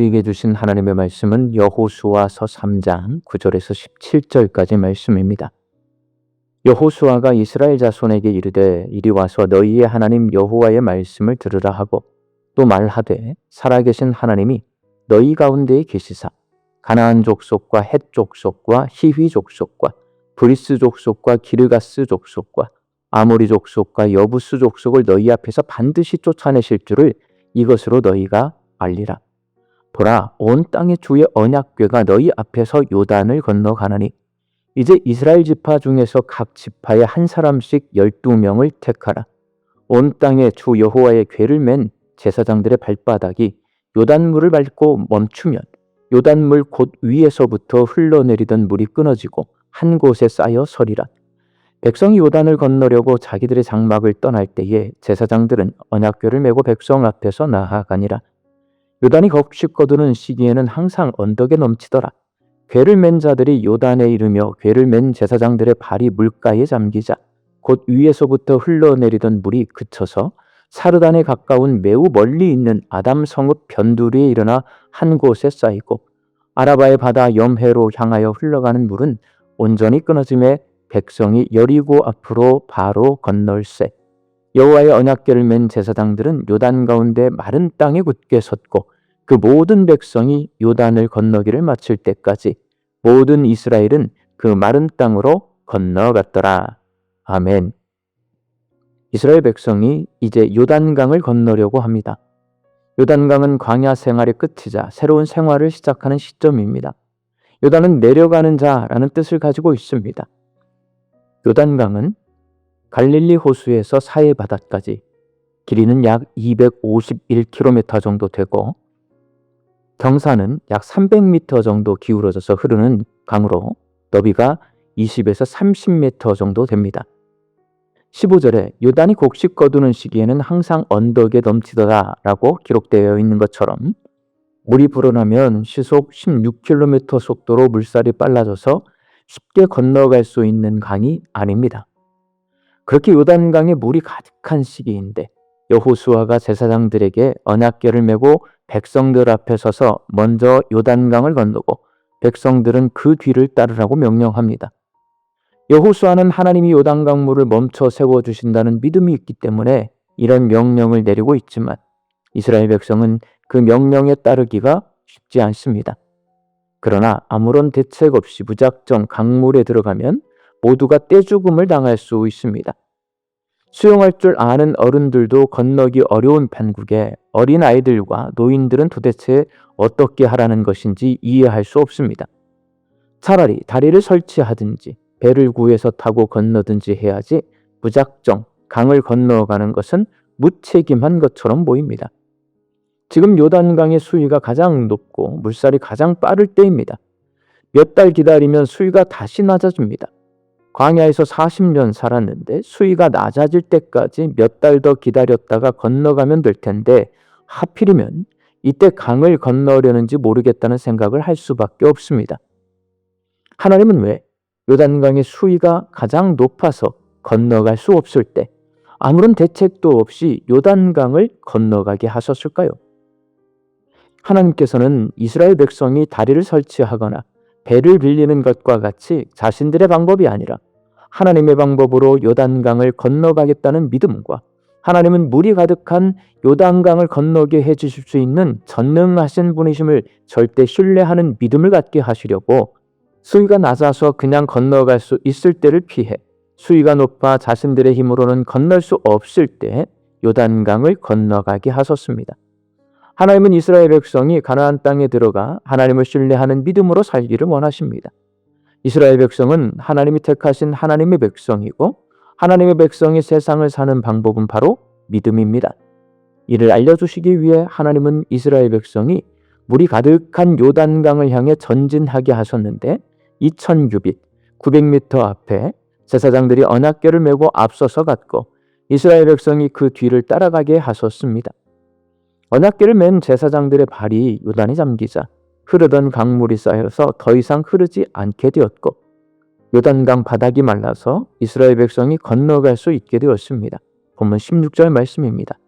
우리에게 주신 하나님의 말씀은 여호수아서 3장 9절에서 17절까지 말씀입니다. 여호수아가 이스라엘 자손에게 이르되 이리 와서 너희의 하나님 여호와의 말씀을 들으라 하고 또 말하되 살아계신 하나님이 너희 가운데에 계시사 가나안 족속과 헷 족속과 히휘 족속과 브리스 족속과 기르가스 족속과 아모리 족속과 여부스 족속을 너희 앞에서 반드시 쫓아내실 줄을 이것으로 너희가 알리라. 보라 온 땅의 주의 언약궤가 너희 앞에서 요단을 건너가나니 이제 이스라엘 지파 중에서 각 지파에 한 사람씩 열두 명을 택하라. 온 땅에 주 여호와의 궤를 맨 제사장들의 발바닥이 요단물을 밟고 멈추면 요단물 곧 위에서부터 흘러내리던 물이 끊어지고 한 곳에 쌓여 서리라. 백성이 요단을 건너려고 자기들의 장막을 떠날 때에 제사장들은 언약궤를 메고 백성 앞에서 나아가니라. 요단이 곱씹 거두는 시기에는 항상 언덕에 넘치더라. 괴를 맨 자들이 요단에 이르며 괴를 맨 제사장들의 발이 물가에 잠기자 곧 위에서부터 흘러내리던 물이 그쳐서 사르단에 가까운 매우 멀리 있는 아담 성읍 변두리에 일어나 한 곳에 쌓이고 아라바의 바다 염해로 향하여 흘러가는 물은 온전히 끊어짐에 백성이 여리고 앞으로 바로 건널세 여호와의 언약궤를 맨 제사장들은 요단 가운데 마른 땅에 굳게 섰고 그 모든 백성이 요단을 건너기를 마칠 때까지 모든 이스라엘은 그 마른 땅으로 건너갔더라. 아멘. 이스라엘 백성이 이제 요단강을 건너려고 합니다. 요단강은 광야 생활의 끝이자 새로운 생활을 시작하는 시점입니다. 요단은 내려가는 자라는 뜻을 가지고 있습니다. 요단강은 갈릴리 호수에서 사해 바다까지 길이는 약 251km 정도 되고 경사는 약 300m 정도 기울어져서 흐르는 강으로 너비가 20에서 30m 정도 됩니다. 15절에 요단이 곡식 거두는 시기에는 항상 언덕에 넘치더라라고 기록되어 있는 것처럼 물이 불어나면 시속 16km 속도로 물살이 빨라져서 쉽게 건너갈 수 있는 강이 아닙니다. 그렇게 요단강에 물이 가득한 시기인데 여호수아가 제사장들에게 언약궤를 메고 백성들 앞에 서서 먼저 요단강을 건너고 백성들은 그 뒤를 따르라고 명령합니다. 여호수아는 하나님이 요단강 물을 멈춰 세워 주신다는 믿음이 있기 때문에 이런 명령을 내리고 있지만 이스라엘 백성은 그 명령에 따르기가 쉽지 않습니다. 그러나 아무런 대책 없이 무작정 강물에 들어가면 모두가 떼죽음을 당할 수 있습니다. 수영할 줄 아는 어른들도 건너기 어려운 판국에 어린 아이들과 노인들은 도대체 어떻게 하라는 것인지 이해할 수 없습니다. 차라리 다리를 설치하든지 배를 구해서 타고 건너든지 해야지 무작정 강을 건너가는 것은 무책임한 것처럼 보입니다. 지금 요단강의 수위가 가장 높고 물살이 가장 빠를 때입니다. 몇 달 기다리면 수위가 다시 낮아집니다. 광야에서 40년 살았는데 수위가 낮아질 때까지 몇 달 더 기다렸다가 건너가면 될 텐데 하필이면 이때 강을 건너려는지 모르겠다는 생각을 할 수밖에 없습니다. 하나님은 왜 요단강의 수위가 가장 높아서 건너갈 수 없을 때 아무런 대책도 없이 요단강을 건너가게 하셨을까요? 하나님께서는 이스라엘 백성이 다리를 설치하거나 배를 빌리는 것과 같이 자신들의 방법이 아니라 하나님의 방법으로 요단강을 건너가겠다는 믿음과 하나님은 물이 가득한 요단강을 건너게 해 주실 수 있는 전능하신 분이심을 절대 신뢰하는 믿음을 갖게 하시려고 수위가 낮아서 그냥 건너갈 수 있을 때를 피해 수위가 높아 자신들의 힘으로는 건널 수 없을 때 요단강을 건너가게 하셨습니다. 하나님은 이스라엘 백성이 가나안 땅에 들어가 하나님을 신뢰하는 믿음으로 살기를 원하십니다. 이스라엘 백성은 하나님이 택하신 하나님의 백성이고 하나님의 백성이 세상을 사는 방법은 바로 믿음입니다. 이를 알려주시기 위해 하나님은 이스라엘 백성이 물이 가득한 요단강을 향해 전진하게 하셨는데 2000규빗 900m 앞에 제사장들이 언약궤를 메고 앞서서 갔고 이스라엘 백성이 그 뒤를 따라가게 하셨습니다. 언약궤를 맨 제사장들의 발이 요단이 잠기자 흐르던 강물이 쌓여서 더 이상 흐르지 않게 되었고 요단강 바닥이 말라서 이스라엘 백성이 건너갈 수 있게 되었습니다. 본문 16절 말씀입니다.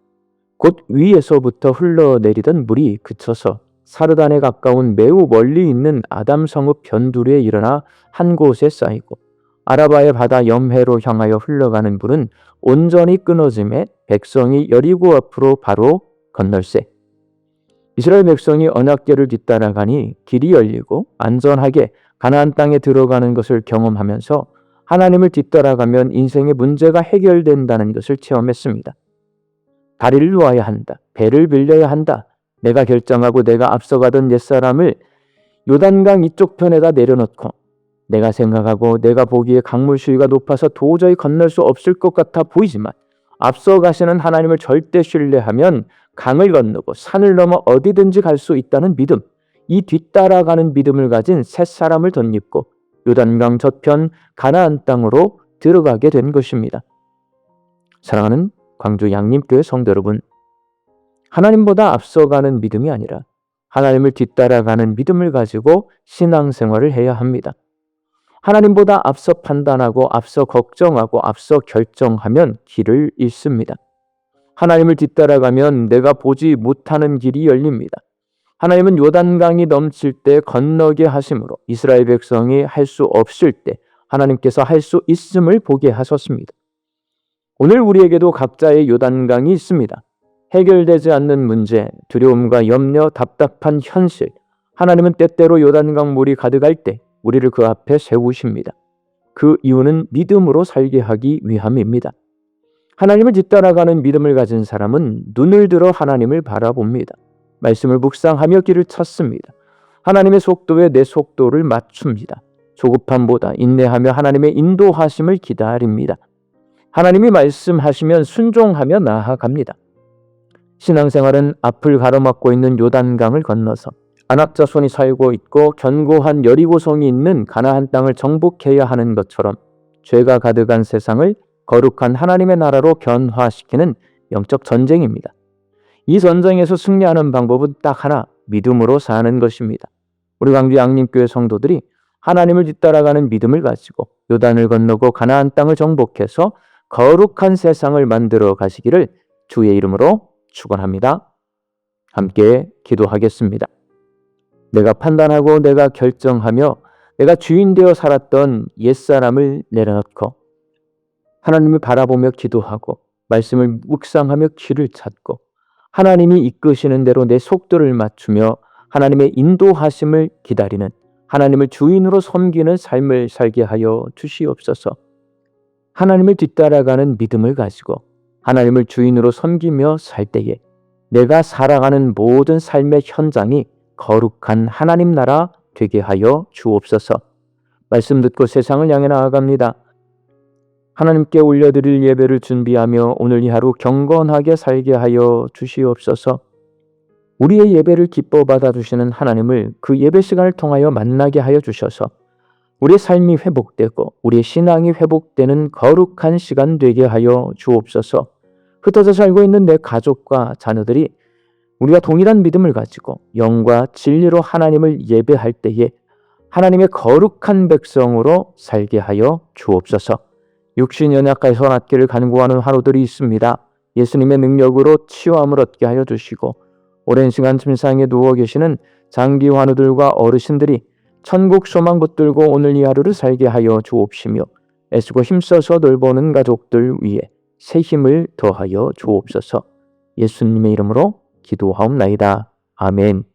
곧 위에서부터 흘러내리던 물이 그쳐서 사르단에 가까운 매우 멀리 있는 아담 성읍 변두리에 일어나 한 곳에 쌓이고 아라바의 바다 염해로 향하여 흘러가는 불은 온전히 끊어짐에 백성이 여리고 앞으로 바로 건널세. 이스라엘 백성이 언약궤를 뒤따라가니 길이 열리고 안전하게 가나안 땅에 들어가는 것을 경험하면서 하나님을 뒤따라가면 인생의 문제가 해결된다는 것을 체험했습니다. 다리를 놓아야 한다. 배를 빌려야 한다. 내가 결정하고 내가 앞서가던 옛사람을 요단강 이쪽 편에다 내려놓고 내가 생각하고 내가 보기에 강물 수위가 높아서 도저히 건널 수 없을 것 같아 보이지만 앞서 가시는 하나님을 절대 신뢰하면 강을 건너고 산을 넘어 어디든지 갈 수 있다는 믿음, 이 뒤따라가는 믿음을 가진 새 사람을 덧입고 요단강 저편 가나안 땅으로 들어가게 된 것입니다. 사랑하는 광주 양림교회 성도 여러분, 하나님보다 앞서가는 믿음이 아니라 하나님을 뒤따라가는 믿음을 가지고 신앙생활을 해야 합니다. 하나님보다 앞서 판단하고 앞서 걱정하고 앞서 결정하면 길을 잃습니다. 하나님을 뒤따라가면 내가 보지 못하는 길이 열립니다. 하나님은 요단강이 넘칠 때 건너게 하심으로 이스라엘 백성이 할 수 없을 때 하나님께서 할 수 있음을 보게 하셨습니다. 오늘 우리에게도 각자의 요단강이 있습니다. 해결되지 않는 문제, 두려움과 염려, 답답한 현실. 하나님은 때때로 요단강 물이 가득할 때 우리를 그 앞에 세우십니다. 그 이유는 믿음으로 살게 하기 위함입니다. 하나님을 뒤따라가는 믿음을 가진 사람은 눈을 들어 하나님을 바라봅니다. 말씀을 묵상하며 길을 찾습니다. 하나님의 속도에 내 속도를 맞춥니다. 조급함보다 인내하며 하나님의 인도하심을 기다립니다. 하나님이 말씀하시면 순종하며 나아갑니다. 신앙생활은 앞을 가로막고 있는 요단강을 건너서 안악자손이 살고 있고 견고한 여리고성이 있는 가나안 땅을 정복해야 하는 것처럼 죄가 가득한 세상을 거룩한 하나님의 나라로 변화시키는 영적 전쟁입니다. 이 전쟁에서 승리하는 방법은 딱 하나, 믿음으로 사는 것입니다. 우리 광주 양림교회 성도들이 하나님을 뒤따라가는 믿음을 가지고 요단을 건너고 가나안 땅을 정복해서 거룩한 세상을 만들어 가시기를 주의 이름으로 축원합니다. 함께 기도하겠습니다. 내가 판단하고 내가 결정하며 내가 주인 되어 살았던 옛사람을 내려놓고 하나님을 바라보며 기도하고 말씀을 묵상하며 길을 찾고 하나님이 이끄시는 대로 내 속도를 맞추며 하나님의 인도하심을 기다리는 하나님을 주인으로 섬기는 삶을 살게 하여 주시옵소서. 하나님을 뒤따라가는 믿음을 가지고 하나님을 주인으로 섬기며 살 때에 내가 살아가는 모든 삶의 현장이 거룩한 하나님 나라 되게 하여 주옵소서. 말씀 듣고 세상을 향해 나아갑니다. 하나님께 올려드릴 예배를 준비하며 오늘 이 하루 경건하게 살게 하여 주시옵소서. 우리의 예배를 기뻐 받아주시는 하나님을 그 예배 시간을 통하여 만나게 하여 주셔서 우리의 삶이 회복되고 우리의 신앙이 회복되는 거룩한 시간 되게 하여 주옵소서. 흩어져 살고 있는 내 가족과 자녀들이 우리가 동일한 믿음을 가지고 영과 진리로 하나님을 예배할 때에 하나님의 거룩한 백성으로 살게 하여 주옵소서. 육신 연약가에서 낫기를 간구하는 하루들이 있습니다. 예수님의 능력으로 치유함을 얻게 하여 주시고 오랜 시간 침상에 누워 계시는 장기 환우들과 어르신들이 천국 소망 붙들고 오늘 이 하루를 살게 하여 주옵시며 애쓰고 힘써서 돌보는 가족들 위해 새 힘을 더하여 주옵소서. 예수님의 이름으로 기도하옵나이다. 아멘.